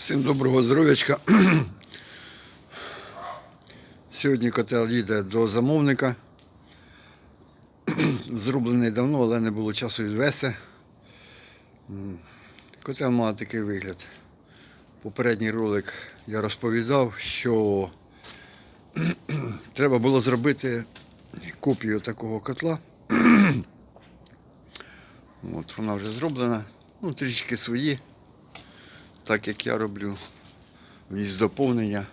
Всім доброго здоров'ячка. Сьогодні котел їде до замовника. Зроблений давно, але не було часу відвести. Котел має такий вигляд. Попередній ролик я розповідав, що треба було зробити копію такого котла. От вона вже зроблена. Ну, трішки свої так як я роблю. Вніс доповнення.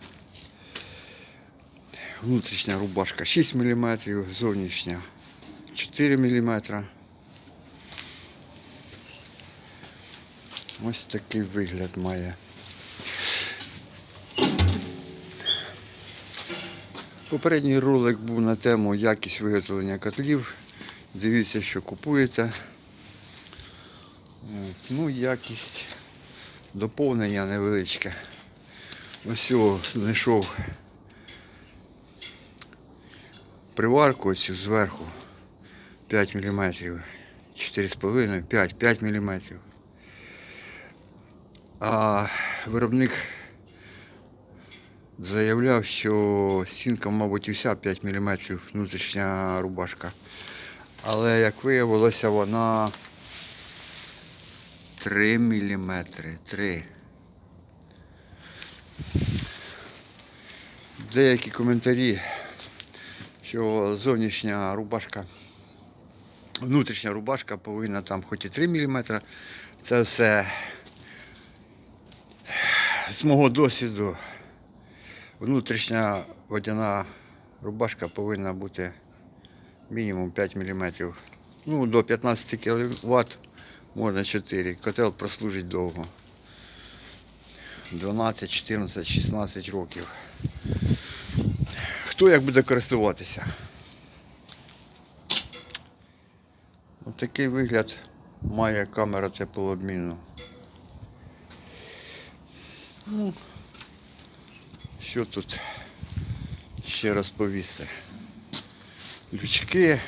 Внутрішня рубашка 6 мм, зовнішня 4 мм. Ось такий вигляд має. Попередній ролик був на тему якість виготовлення котлів. Дивіться, що купуєте. Ну, якість доповнення невеличке. Ось знайшов приварку цю зверху 5 мм, 4,5, 5, 5 мм. А виробник заявляв, що стінка, мабуть, уся 5 мм внутрішня рубашка. Але як виявилося, вона 3 мм. 3. Деякі коментарі, що зовнішня рубашка, внутрішня рубашка повинна там хоч і 3 мм. Це все з мого досвіду. Внутрішня водяна рубашка повинна бути мінімум 5 мм. Ну, до 15 кВт можна 4. Котел прослужить довго. 12, 14, 16 років. Хто як буде користуватися? Ось такий вигляд має камера теплообміну. Ну, що тут ще розповісти? Лючки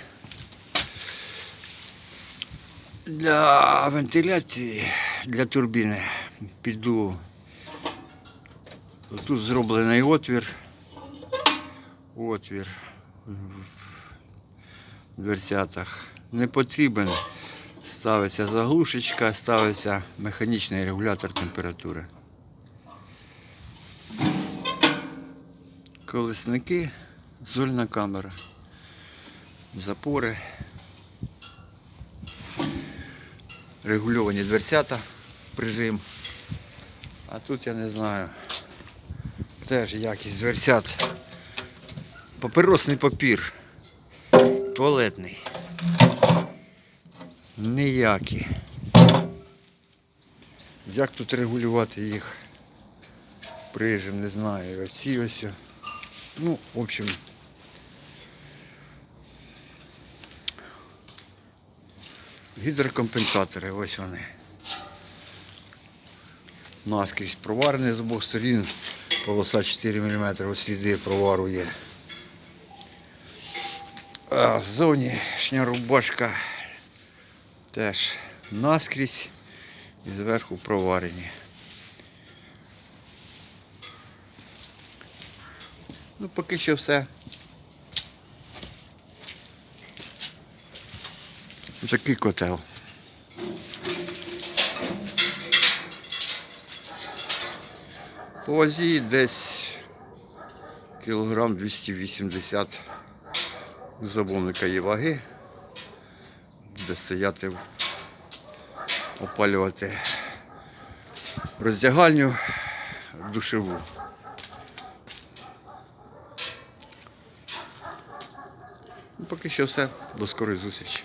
для вентиляції, для турбіни піду. Тут зроблений отвір. Отвір в дверцятах. Не потрібен. Ставиться заглушечка, ставиться механічний регулятор температури. Колесники, зольна камера, запори. Регульовані дверцята, прижим. А тут я не знаю. Теж якість дверцят. Папіросний папір. Туалетний. Ніякі. Як тут регулювати їх? Прижим, не знаю. Оці ось. Ну, в общем. Гідрокомпенсатори, ось вони. Наскрізь проварений з обох сторін, полоса 4 мм, ось сліди провару є. А зовнішня рубашка теж наскрізь і зверху проварені. Ну, поки що все. Такий котел. По вазі десь кілограм 280 у замовника є ваги. Буде стояти, опалювати роздягальню душеву. Ну, поки що все. До скорої зустрічі.